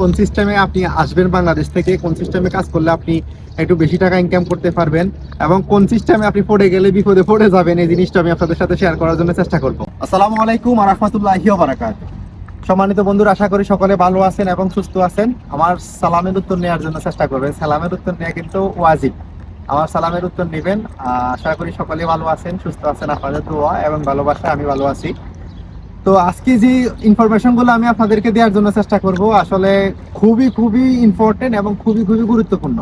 কোন সিস্টেমে আপনি আসবেন বাংলাদেশ থেকে, কোন সিস্টেমে কাজ করলে আপনি একটু বেশি টাকা ইনকাম করতে পারবেন এবং কোন সিস্টেমে আপনি পড়ে গেলে বিপদে পড়ে যাবেন, এই জিনিসটা আমি আপনাদের সাথে শেয়ার করার জন্য চেষ্টা করব। আসসালামু আলাইকুম রহমতুল্লাহি বারাকাত সম্মানিত বন্ধুরা, আশা করি সকলে ভালো আছেন এবং সুস্থ আছেন। আমার সালামের উত্তর নেওয়ার জন্য চেষ্টা করবেন। সালামের উত্তর নেওয়া কিন্তু ওয়াজিব। আমার সালামের উত্তর নেবেন। আশা করি সকলে ভালো আছেন, সুস্থ আছেন। আপনাদের দোয়া এবং ভালোবাসা আমি ভালো আছি। তো আজকে যে ইনফরমেশনগুলো আমি আপনাদেরকে দেওয়ার জন্য চেষ্টা করব, আসলে খুবই খুবই ইম্পর্টেন্ট এবং খুবই খুবই গুরুত্বপূর্ণ।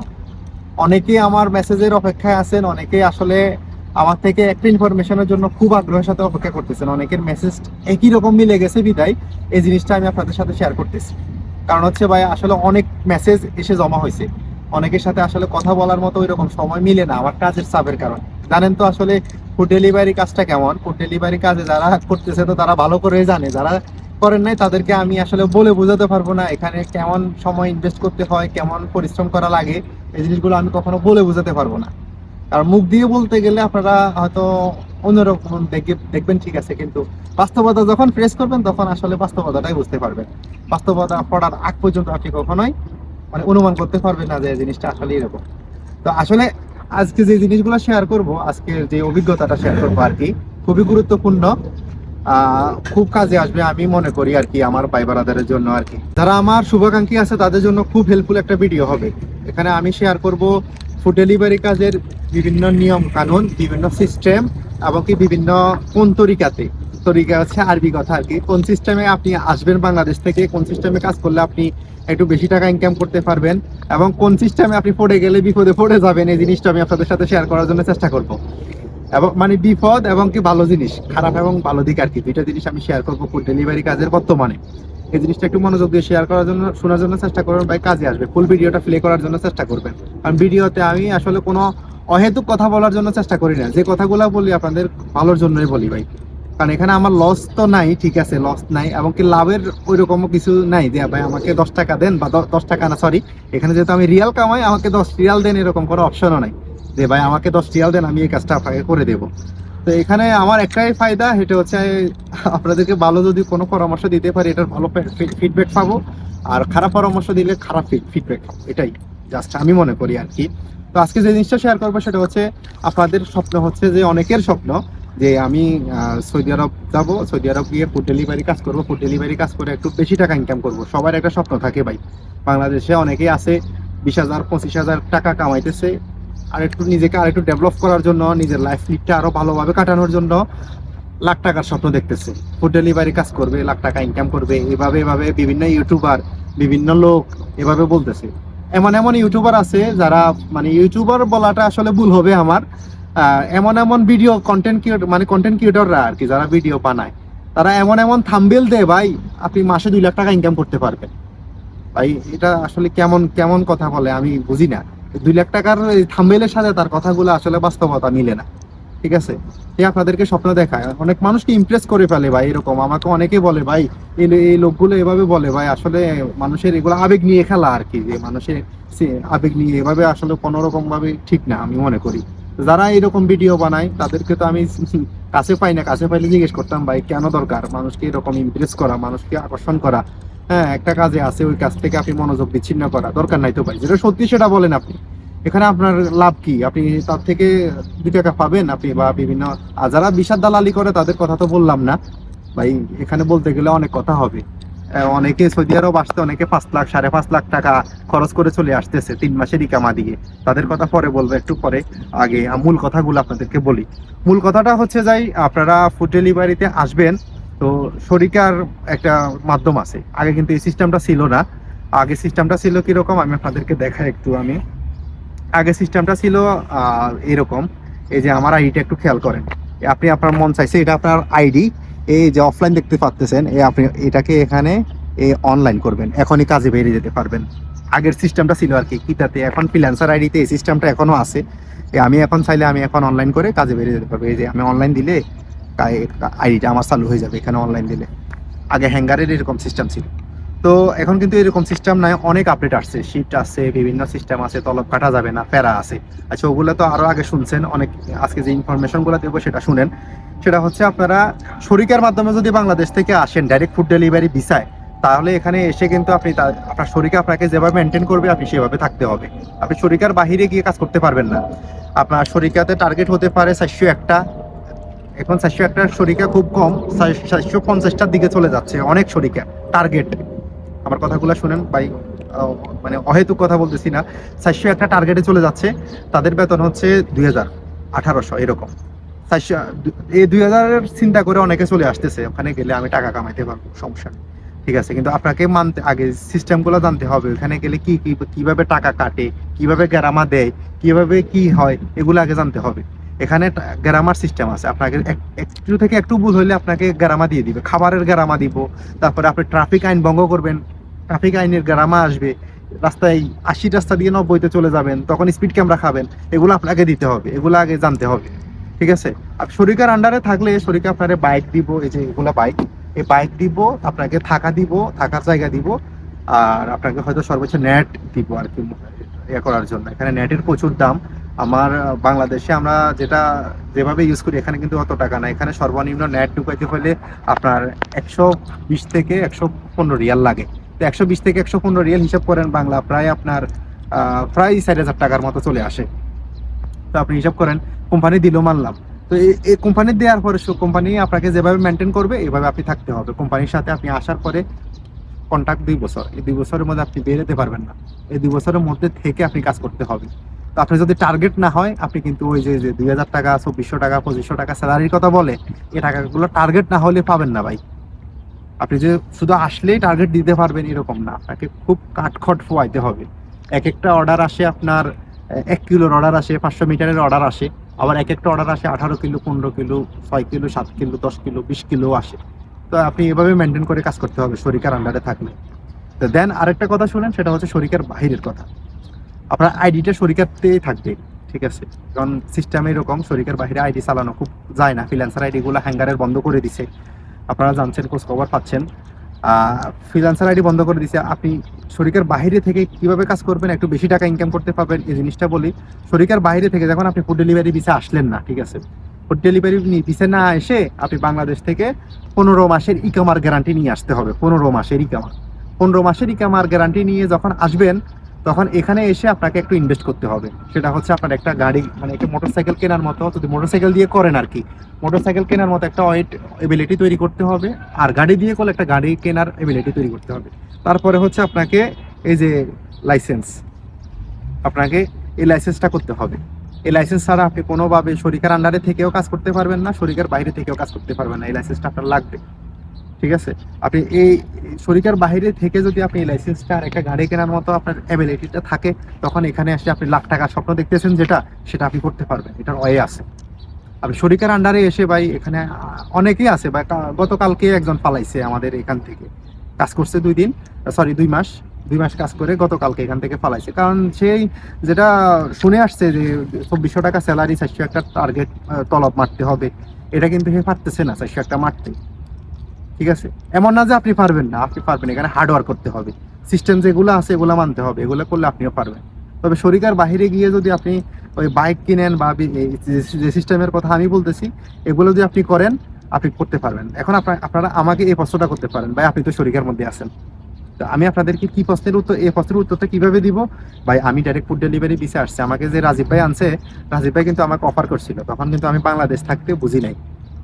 অনেকেই আমার মেসেজের অপেক্ষায় আছেন, অনেকে আসলে আমার থেকে একটা ইনফরমেশনের জন্য খুব আগ্রহের সাথে অপেক্ষা করতেছেন। অনেকের মেসেজ একই রকম মিলে গেছে বিদায়, এই জিনিসটা আমি আপনাদের সাথে শেয়ার করতেছি। কারণ হচ্ছে ভাই, আসলে অনেক মেসেজ এসে জমা হয়েছে। অনেকের সাথে আসলে কথা বলার মতো ওই রকম সময় মিলে না, আমার কাজের চাপের কারণে। জানেন তো আসলে ফুড ডেলিভারি কাজটা কেমন? ফুড ডেলিভারি কাজে যারা করতেছে তো তারা ভালো করে জানে। যারা করেন নাই তাদেরকে আমি আসলে বলে বোঝাতে পারব না এখানে কেমন সময় ইনভেস্ট করতে হয়, কেমন পরিশ্রম করা লাগে, এই জিনিসগুলো আমি কখনো বলে বোঝাতে পারব না। আর মুখ দিয়ে বলতে গেলে আপনারা হয়তো অন্যরকম দেখে দেখবেন ঠিক আছে, কিন্তু বাস্তবতা যখন ফেস করবেন তখন আসলে বাস্তবতাটাই বুঝতে পারবেন। বাস্তবতা পড়ার আগ পর্যন্ত আপনি কখনোই মানে অনুমান করতে পারবেন না যে জিনিসটা আসলে এরকম। তো আসলে আজকে যে জিনিসগুলো শেয়ার করব, আজকের যে অভিজ্ঞতাটা শেয়ার করব আর কি, খুবই গুরুত্বপূর্ণ। খুব কাজে আসবে আমি মনে করি আর কি আমার ভাই বারাদারের জন্য আর কি। যারা আমার শুভাকাঙ্ক্ষী আছে, তাদের জন্য খুব হেল্পফুল একটা ভিডিও হবে। এখানে আমি শেয়ার করব ফুড ডেলিভারি কাজের বিভিন্ন নিয়ম কানুন বিভিন্ন সিস্টেম এবং কি বিভিন্ন কোন তরিকাতে তরিকা হচ্ছে আরবি কথা আর কি। কোন সিস্টেমে আপনি আসবেন বাংলাদেশ থেকে, কোন সিস্টেমে কাজ করলে আপনি একটু বেশি টাকা ইনকাম করতে পারবেন এবং কোন সিস্টেমে আপনি পড়ে গেলে বিপদে পড়ে যাবেন, এই জিনিসটা আমি আপনাদের সাথে শেয়ার করার জন্য চেষ্টা করব। এবং মানে বিপদ এবং কি ভালো জিনিস, খারাপ এবং ভালো দিক আর কি, দুইটা জিনিস আমি শেয়ার করব ফুড ডেলিভারি কাজের বর্তমানে। এই জিনিসটা একটু মনোযোগ দিয়ে শেয়ার করার জন্য, শোনার জন্য চেষ্টা করবেন, ভাই কাজে আসবে ফুল ভিডিওটা প্লে করার জন্য চেষ্টা করবেন। কারণ ভিডিওতে আমি আসলে কোনো অহেতুক কথা বলার জন্য চেষ্টা করি না, যে কথাগুলো বলি আপনাদের ভালোর জন্যই বলি, ভাই। কারণ এখানে আমার লস তো নাই, ঠিক আছে লস নাই এবং কি লাভের ওই রকম কিছু নাই। যে ভাই, আমাকে দশ টাকা দেন বা দশ টাকা না সরি এখানে যেহেতু আমি রিয়াল কামাই, আমাকে দশ রিয়াল দেন এরকম কোনো অপশনও নাই। যে ভাই, আমাকে দশ রিয়াল দেন, আমি এই কাজটা আপনাকে করে দেবো। তো এখানে আমার একটাই ফায়দা, সেটা হচ্ছে আপনাদেরকে ভালো যদি কোনো পরামর্শ দিতে পারি, এটার ভালো ফিডব্যাক পাবো। আর খারাপ পরামর্শ দিলে খারাপ ফিডব্যাক পাবো, এটাই। জাস্ট আমি মনে করি আর কি। তো আজকে যে জিনিসটা শেয়ার করব, সেটা হচ্ছে, আপনাদের স্বপ্ন হচ্ছে যে অনেকের স্বপ্ন যে আমি সৌদি আরব যাব, সৌদি আরব গিয়ে ফুড ডেলিভারি কাজ করব ফুড ডেলিভারি কাজ করে একটু বেশি টাকা ইনকাম করব। সবার একটা স্বপ্ন থাকে ভাই। বাংলাদেশে অনেকেই আছে, বিশ হাজার, পঁচিশ হাজার টাকা কামাইতেছে। আর একটু নিজেকে আর একটু ডেভেলপ করার জন্য, নিজের লাইফ লিডটা আরও ভালোভাবে কাটানোর জন্য লাখ টাকার স্বপ্ন দেখতেছে। ফুড ডেলিভারি কাজ করবে, লাখ টাকা ইনকাম করবে, এভাবে এভাবে বিভিন্ন ইউটিউবার বিভিন্ন লোক এভাবে বলতেছে। এমন এমন ইউটিউবার আছে যারা মানে ইউটিউবার বলাটা আসলে ভুল হবে আমার। এমন এমন ভিডিও কন্টেন্ট মানে কন্টেন্ট ক্রিয়েটররা আর কি যারা ভিডিও বানায়, তারা এমন এমন থাম্বেল দেয়, ভাই, আপনি মাসে দুই লাখ টাকা ইনকাম করতে পারবেন। ভাই, এটা আসলে কেমন কেমন কথা বলে আমি বুঝি না। দুই লাখ টাকার থাম্বেলের সাথে তার কথাগুলো আসলে বাস্তবতা মিলে না। ঠিক আছে? এই আপনাদেরকে স্বপ্ন দেখায়। অনেক মানুষকে ইমপ্রেস করে ফেলে ভাই এরকম। আমাকে অনেকে বলে, ভাই, এই লোকগুলো এভাবে বলে, ভাই, আসলে মানুষের এগুলো আবেগ নিয়ে খেলা আর কি। যে মানুষের আবেগ নিয়ে এভাবে আসলে কোনো রকম ভাবে ঠিক না, আমি মনে করি। যারা এরকম ভিডিও বানায়, তাদেরকে তো আমি কাছে পাই না। কাছে পাইলে জিজ্ঞেস করতাম, ভাই, কেন দরকার? মানুষকে এরকম ইমপ্রেস করা, মানুষকে আকর্ষণ করা? হ্যাঁ একটা কাজে আছে, ওই কাজ থেকে আপনি মনোযোগ বিচ্ছিন্ন করা। দরকার নাই তো ভাই। যেটা সত্যি সেটা বলেন আপনি। এখানে আপনার লাভ কি? আপনি তার থেকে দু টাকা পাবেন আপনি বা বিভিন্ন যারা বিষাদ দালালি করে, তাদের কথা তো বললাম না। ভাই, এখানে বলতে গেলে অনেক কথা হবে। অনেকে সৌদি আরব আসতে অনেকে পাঁচ লাখ, সাড়ে পাঁচ লাখ টাকা খরচ করে চলে আসতেছে তিন মাসের ইকামা দিয়ে। তাদের কথা পরে বলব, একটু পরে আগে মূল কথাগুলো আপনাদেরকে বলি। মূল কথাটা হচ্ছে যাই, আপনারা ফুড ডেলিভারিতে আসবেন, তো শরিকার একটা মাধ্যম আছে। আগে কিন্তু এই সিস্টেমটা ছিল না। আগে সিস্টেমটা ছিল কীরকম? আমি আপনাদেরকে দেখাই একটু আমি। আগে সিস্টেমটা ছিল এরকম। এই যে আমার আইডিটা একটু খেয়াল করেন। আপনি আপনার মন চাইছে, এটা আপনার আইডি এই যে অফলাইন দেখতে পাচ্তেছেন, এই আপনি এটাকে এখানে অনলাইন করবেন। এখনই কাজে বেরিয়ে যেতে পারবেন। আগের সিস্টেমটা ছিল আর কি, কিতাতে। এখন ফ্রিল্যান্সার আইডিতে এই সিস্টেমটা এখনও আছে। এ আমি এখন চাইলে আমি এখন অনলাইন করে কাজে বেরিয়ে যেতে পারব। এই যে আমি অনলাইন দিলে আইডিটা আমার চালু হয়ে যাবে এখানে অনলাইন দিলে। আগে হ্যাঙ্গারের এরকম সিস্টেম ছিল। তো এখন কিন্তু এরকম সিস্টেম নাই, অনেক আপডেট আসছে। শিফট আছে বিভিন্ন সিস্টেম আছে, তলব কাটা যাবে না, প্যারা আছে। আচ্ছা ওগুলো তো আরও আগে শুনছেন, অনেক আজকে যে ইনফরমেশনগুলো দেবো সেটা শুনেন। সেটা হচ্ছে আপনারা শরিকের মাধ্যমে যদি বাংলাদেশ থেকে আসেন ডাইরেক্ট ফুড ডেলিভারি ভিসায়, তাহলে এখানে এসে কিন্তু আপনি আপনার শরীরকে আপনাকে যেভাবে মেনটেন করবে, আপনি সেভাবে থাকতে হবে। আপনি শরীরকার বাহিরে গিয়ে কাজ করতে পারবেন না। আপনার শরীরকাতে টার্গেট হতে পারে চারশো একটা। এখন চারশো একটা শরিকা খুব কম, চারশো পঞ্চাশটার দিকে চলে যাচ্ছে অনেক শরিকা টার্গেট আমার কথাগুলো শুনেন, ভাই মানে অহেতুক কথা বলতেছি না। চারশো একটা টার্গেটে চলে যাচ্ছে। তাদের বেতন হচ্ছে দুই হাজার, আঠারোশো, এরকম। এই দুই হাজারের চিন্তা করে অনেকে চলে আসতেছে। ওখানে গেলে আমি টাকা কামাইতে পারব, সমস্যা ঠিক আছে, কিন্তু আপনাকে মানতে, আগে সিস্টেমগুলো জানতে হবে। ওখানে গেলে কি কি, কীভাবে টাকা কাটে, কীভাবে গ্রামা দেয়, কীভাবে কি হয়, এগুলো আগে জানতে হবে। এখানে গ্রামার সিস্টেম আছে। আপনাকে এক- একটু থেকে একটু ভুল হলে আপনাকে গ্রামা দিয়ে দিবে। খাবারের গ্রামা দিব। তারপরে আপনি ট্রাফিক আইন ভঙ্গ করবেন। ট্রাফিক আইনের গ্রামা আসবে, রাস্তায় আশি রাস্তা দিয়ে নব্বইতে চলে যাবেন, তখন স্পিড ক্যামেরা খাবেন, এগুলো আপনাকে দিতে হবে, এগুলো আগে জানতে হবে, ঠিক আছে? আর শরিকার আন্ডারে থাকলে শরিকা আপনার বাইক দিব, এই যে এগুলা বাইক এই বাইক দিব, আপনাকে থাকা দিব, থাকার জায়গা দিব, আর আপনাকে হয়তো সর্বোচ্চ নেট দিব আর কি ইয়ে করার জন্য। এখানে নেটের প্রচুর দাম। আমার বাংলাদেশে আমরা যেটা, যেভাবে ইউজ করি, এখানে কিন্তু অত টাকা না এখানে সর্বনিম্ন নেট ঢুকাইতে হলে আপনার একশো বিশ থেকে একশো পনেরো রিয়াল লাগে। তো একশো বিশ থেকে একশো পনেরো রিয়াল হিসাব করেন, বাংলা প্রায় আপনার প্রায় চার হাজার টাকার মতো চলে আসে। তো আপনি হিসাব করেন কোম্পানি দিল মানলাম। তো এই- এই কোম্পানি দেওয়ার পরে কোম্পানি আপনাকে যেভাবে মেনটেন করবে, এভাবে আপনি থাকতে হবে। কোম্পানির সাথে আপনি আসার পরে কন্ট্রাক্ট দুই বছর। এই দুই বছরের মধ্যে আপনি বেরোতে পারবেন না। এই দুই বছরের মধ্যে থেকে আপনি কাজ করতে হবে। তো আপনি যদি টার্গেট না হয়, আপনি কিন্তু ওই যে যে দুই হাজার টাকা, চব্বিশশো টাকা, পঁচিশশো টাকা স্যালারির কথা বলে, এই টাকাগুলো টার্গেট না হলে পাবেন না ভাই। আপনি যে শুধু আসলেই টার্গেট দিতে পারবেন এরকম না, আপনাকে খুব কাঠখট ফোয়াইতে হবে। এক একটা অর্ডার আসে আপনার এক কিলোর অর্ডার আসে, পাঁচশো মিটারের অর্ডার আসে, আবার এক একটা অর্ডার আসে আঠারো কিলো, পনেরো কিলো, ছয় কিলো, সাত কিলো, দশ কিলো, বিশ কিলো আসে। তো আপনি এভাবে মেনটেন করে কাজ করতে হবে শরিকার আন্ডারে থাকলে। তো দেন আরেকটা কথা শুনেন, সেটা হচ্ছে শরিকার বাহিরের কথা। আপনার আইডিটা শরিকারতেই থাকবে, ঠিক আছে? কারণ সিস্টেম এরকম, শরিকার বাইরে আইডি চালানো খুব যায় না। ফ্রিল্যান্সার আইডি গুলো হ্যাঙ্গারের বন্ধ করে দিছে। আপনারা জানছেন খোঁজ খবর পাচ্ছেন ফ্রিল্যান্সার আইডি বন্ধ করে দিছে। আপনি শরিকার বাইরে থেকে কীভাবে কাজ করবেন, একটু বেশি টাকা ইনকাম করতে পারবেন, এই জিনিসটা বলি। শরিকার বাইরে থেকে যখন আপনি ফুড ডেলিভারি ভিসা আসলেন না, ঠিক আছে? ফুড ডেলিভারি ভিসা না এসে আপনি বাংলাদেশ থেকে পনেরো মাসের ইকামার গ্যারান্টি নিয়ে আসতে হবে। পনেরো মাসের ইকামার পনেরো মাসের ইকামার গ্যারান্টি নিয়ে যখন আসবেন তখন এখানে এসে আপনাকে একটু ইনভেস্ট করতে হবে। সেটা হচ্ছে আপনার একটা গাড়ি মানে একটা মোটরসাইকেল কেনার মতো। যদি মোটরসাইকেল দিয়ে করেন আর কি মোটরসাইকেল কেনার মতো একটা ওয়েট এবিলিটি তৈরি করতে হবে। আর গাড়ি দিয়ে করলে একটা গাড়ি কেনার এবিলিটি তৈরি করতে হবে। তারপরে হচ্ছে আপনাকে এই যে লাইসেন্স আপনাকে এই লাইসেন্সটা করতে হবে। এই লাইসেন্স ছাড়া আপনি কোনোভাবে শরিকার আন্ডারে থেকেও কাজ করতে পারবেন না, শরিকার বাইরে থেকেও কাজ করতে পারবেন না। এই লাইসেন্সটা আপনার লাগবে। ঠিক আছে? আপনি এই শরিকার বাইরে থেকে যদি আপনি লাইসেন্সটা আর একটা গাড়ি কেনার মতো আপনার অ্যাবিলিটিটা থাকে, তখন এখানে এসে আপনি লাখ টাকার স্বপ্ন দেখতেছেন যেটা, সেটা আপনি করতে পারবেন। এটার ওয়ে আছে। আপনি শরিকার আন্ডারে এসে ভাই, এখানে অনেকেই আছে বা গতকালকে একজন পালাইছে আমাদের এখান থেকে। কাজ করছে দুই দিন সরি দুই মাস। দুই মাস কাজ করে গতকালকে এখান থেকে পালাইছে। কারণ সেই যেটা শুনে আসছে যে চব্বিশশো টাকা স্যালারি চারশো একটা টার্গেট তলব মারতে হবে। এটা কিন্তু সে পারতেছে না, চারশো একটা মারতে। ঠিক আছে? এমন না যে আপনি পারবেন না, আপনি পারবেন এখানে হার্ডওয়ার্ক করতে হবে। সিস্টেম যেগুলো আছে, এগুলো মানতে হবে। এগুলো করলে আপনিও পারবেন। তবে শরিকার বাইরে গিয়ে যদি আপনি ওই বাইক কিনেন বা যে- সিস্টেমের কথা আমি বলতেছি, এগুলো যদি আপনি করেন, আপনি করতে পারবেন। এখন আপনার আমাকে এই প্রশ্নটা করতে পারেন। ভাই, আপনি তো শরিকার মধ্যে আছেন। তো আমি আপনাদেরকে কি প্রশ্নের উত্তর, এই প্রশ্নের উত্তরটা কীভাবে দিব? ভাই, আমি ডাইরেক্ট ফুড ডেলিভারি দিতে আসছে। আমাকে যে রাজীব ভাই আনছে, রাজীব ভাই কিন্তু আমাকে অফার করছিল। তখন কিন্তু আমি বাংলাদেশ থাকতে বুঝি নাই।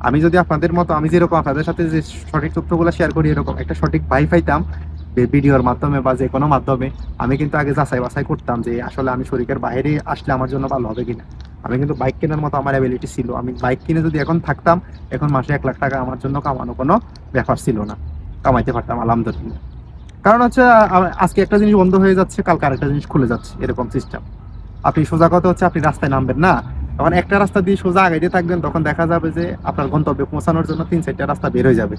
আমি যদি আপনাদের মতো, আমি যেরকম আপনাদের সাথে যে সঠিক তথ্যগুলো শেয়ার করি এরকম একটা সঠিক ভাই পাইতাম ভিডিওর মাধ্যমে বা যে কোনো মাধ্যমে, আমি কিন্তু আগে যাচাই বাছাই করতাম যে আসলে আমি শরীরের বাইরে আসলে আমার জন্য ভালো হবে কিনা। আমি কিন্তু বাইক কেনার মতো আমার অ্যাবিলিটি ছিল। আমি বাইক কিনে যদি এখন থাকতাম, এখন মাসে এক লাখ টাকা আমার জন্য কামানো কোনো ব্যাপার ছিল না। কামাইতে পারতাম, আলহামদুলিল্লাহ। কারণ হচ্ছে আজকে একটা জিনিস বন্ধ হয়ে যাচ্ছে, কালকে আরেকটা জিনিস খুলে যাচ্ছে, এরকম সিস্টেম আপনি সোজা কথা হচ্ছে, আপনি রাস্তায় নামবেন না। তখন একটা রাস্তা দিয়ে সোজা আগাইতে থাকবেন, তখন দেখা যাবে যে আপনার গন্তব্যে পৌঁছানোর জন্য তিন চারটা রাস্তা বের হয়ে যাবে।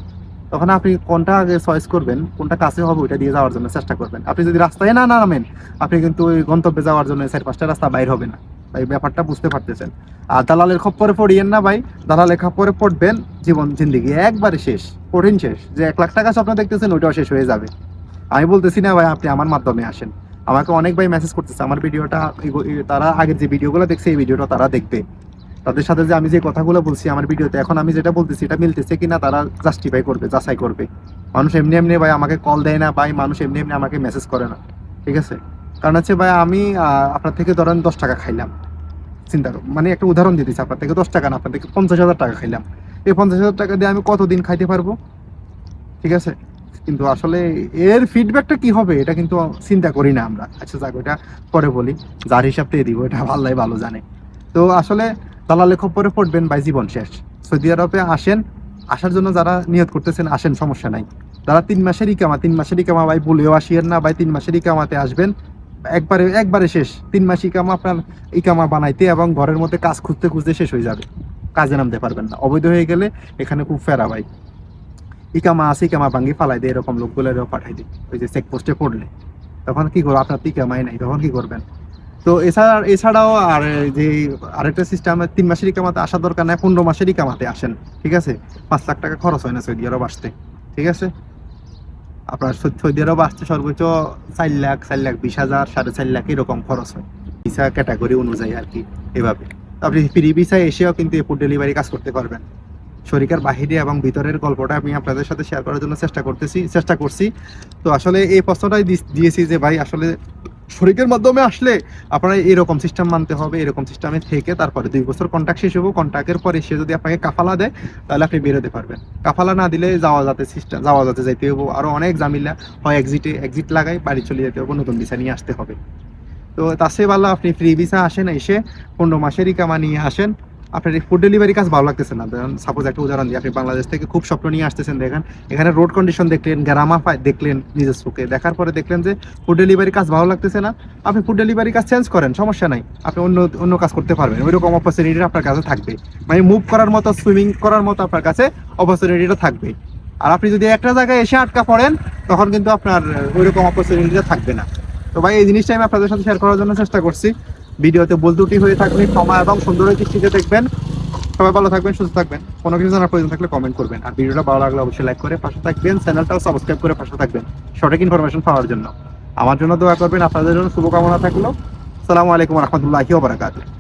তখন আপনি কোনটা আগে চয়েস করবেন, কোনটা কাছে হবে ওইটা দিয়ে যাওয়ার জন্য চেষ্টা করবেন। আপনি যদি রাস্তায় না নামেন, আপনি কিন্তু ওই গন্তব্যে যাওয়ার জন্য চার পাঁচটা রাস্তা বাইর হবে না। তাই ব্যাপারটা বুঝতে পারতেছেন। আর দালালের খপ্পরে পড়িয়েন না ভাই, দালালের খপ্পরে পড়বেন, জীবন, জিন্দিগি একবারে শেষ, কঠিন শেষ। যে এক লাখ টাকা স্বপ্ন দেখতেছেন, ওইটাও শেষ হয়ে যাবে। আমি বলতেছি না ভাই, আপনি আমার মাধ্যমে আসেন। আমাকে অনেক ভাই মেসেজ করতেছে, আমার ভিডিওটা তারা আগের যে ভিডিওগুলো দেখছে, এই ভিডিওটা তারা দেখবে। তাদের সাথে যে আমি যে কথাগুলো বলছি আমার ভিডিওতে, এখন আমি যেটা বলতেছি, এটা মিলতেছে কিনা তারা জাস্টিফাই করবে, যাচাই করবে। মানুষ এমনি এমনি ভাই আমাকে কল দেয় না, ভাই মানুষ এমনি এমনি আমাকে মেসেজ করে না, ঠিক আছে? কারণ হচ্ছে ভাই আমি আপনার থেকে ধরেন দশ টাকা খাইলাম, চিন্তা মানে একটা উদাহরণ দিতেছি আপনার থেকে দশ টাকা না, আপনার থেকে পঞ্চাশ হাজার টাকা খাইলাম। এই পঞ্চাশ হাজার টাকা দিয়ে আমি কতদিন খাইতে পারব? ঠিক আছে? কিন্তু আসলে এর ফিডব্যাকটা কি হবে, এটা কিন্তু চিন্তা করি না আমরা। আচ্ছা যাক, ওটা পরে বলি। যার হিসাব দিয়ে দিব, এটা ভাল্লাই ভালো জানে। তো আসলে দালালে খপ্পরে পড়বেন ভাই, জীবন শেষ। সৌদি আরবে আসেন, আসার জন্য যারা নিয়ত করতেছেন, আসেন, সমস্যা নাই। যারা তিন মাসের ইকামা, তিন মাসের ইকামা ভাই, বলেও আসিয়েন না ভাই, তিন মাসের ইকামাতে আসবেন। একবারে একবারে শেষ। তিন মাস ইকামা আপনার ইকামা বানাইতে এবং ঘরের মধ্যে কাজ খুঁজতে খুঁজতে শেষ হয়ে যাবে। কাজে নামতে পারবেন না। অবৈধ হয়ে গেলে এখানে খুব ফেরা ভাই। ইকামা আছে ইকামা ভাঙ্গি ফালাই দেয় এরকম লোকগুলো পাঠাই দিই। ওই যে চেকপোস্টে পড়লে। তখন কি করব? আপনার তো ইকামাই নাই, তখন কি করবেন? তো এছাড়া এছাড়াও আর যে আরেকটা সিস্টেম তিন মাসের ইকামাতে আসার দরকার নাই, পনেরো মাসের ইকামাতে আসেন, ঠিক আছে? পাঁচ লাখ টাকা খরচ হয় না সৌদি আরব আসতে, ঠিক আছে? আপনার সৌদি আরব আসতে সর্বোচ্চ চার লাখ চার লাখ বিশ হাজার, সাড়ে চার লাখ এরকম খরচ হয়। ভিসা ক্যাটাগরি অনুযায়ী আর কি, এভাবে। আপনি ফ্রি ভিসা এসেও কিন্তু ফুড ডেলিভারি কাজ করতে পারবেন। শরিকার বাহিরে এবং ভিতরের গল্পটা আমি আপনাদের সাথে শেয়ার করার জন্য চেষ্টা করতেছি, চেষ্টা করছি। তো আসলে এই প্রশ্নটাই দিয়েছি যে ভাই, আসলে শরিকের মাধ্যমে আসলে আপনারা এরকম সিস্টেম মানতে হবে, এরকম সিস্টেমে থেকে তারপরে দুই বছর কন্ট্যাক্ট শেষ হব কন্ট্যাক্টের পরে সে যদি আপনাকে কাফালা দেয়, তাহলে আপনি বেরোতে পারবেন। কাফালা না দিলে যাওয়া যাতে সিস্টেম যাওয়া যাতে যাইতে হব। আরও অনেক জামিলা হয় এক্সিটে এক্সিট লাগাই, বাড়ি চলে যেতে হবে, নতুন ভিসা নিয়ে আসতে হবে। তো তার ভালো আপনি ফ্রি ভিসা আসেন, এসে পনেরো মাসেরই কামা নিয়ে আসেন। আপনার এই ফুড ডেলিভারি কাজ ভালো লাগতেছে না। সাপোজ একটা উদাহরণ দিই, আপনি বাংলাদেশ থেকে খুব স্বপ্ন নিয়ে আসতেছেন, দেখেন, এখানে রোড কন্ডিশন দেখলেন, গ্রামা দেখলেন নিজের চোখে। দেখার পরে দেখলেন যে ফুড ডেলিভারি কাজ ভালো লাগতেছে না। আপনি ফুড ডেলিভারি কাজ চেঞ্জ করেন, সমস্যা নাই। আপনি অন্য অন্য কাজ করতে পারবেন। ওইরকম অপরচুনিটি আপনার কাছে থাকবে। মানে মুভ করার মতো সুইমিং করার মতো আপনার কাছে অপরচুনিটিটা থাকবে। আর আপনি যদি একটা জায়গায় এসে আটকা পড়েন, তখন কিন্তু আপনার, ওইরকম অপরচুনিটিটা থাকবে না। তো ভাই, এই জিনিসটা আমি আপনাদের সাথে শেয়ার করার জন্য চেষ্টা করছি। ভিডিওতে বল ত্রুটি হয়ে থাকলে সময় এবং সুন্দর দৃষ্টিতে দেখবেন। সবাই ভালো থাকবেন, সুস্থ থাকবেন। কোনো কিছু জানার প্রয়োজন থাকলে কমেন্ট করবেন। আর ভিডিওটা ভালো লাগলে অবশ্যই লাইক করে পাশে থাকবেন, চ্যানেলটাও সাবস্ক্রাইব করে পাশে থাকবেন। সঠিক ইনফরমেশন পাওয়ার জন্য। আমার জন্য দোয়া করবেন, আপনাদের জন্য শুভকামনা থাকল। সালামু আলাইকুম রহমতুল্লাহি ওবরাকাতুহ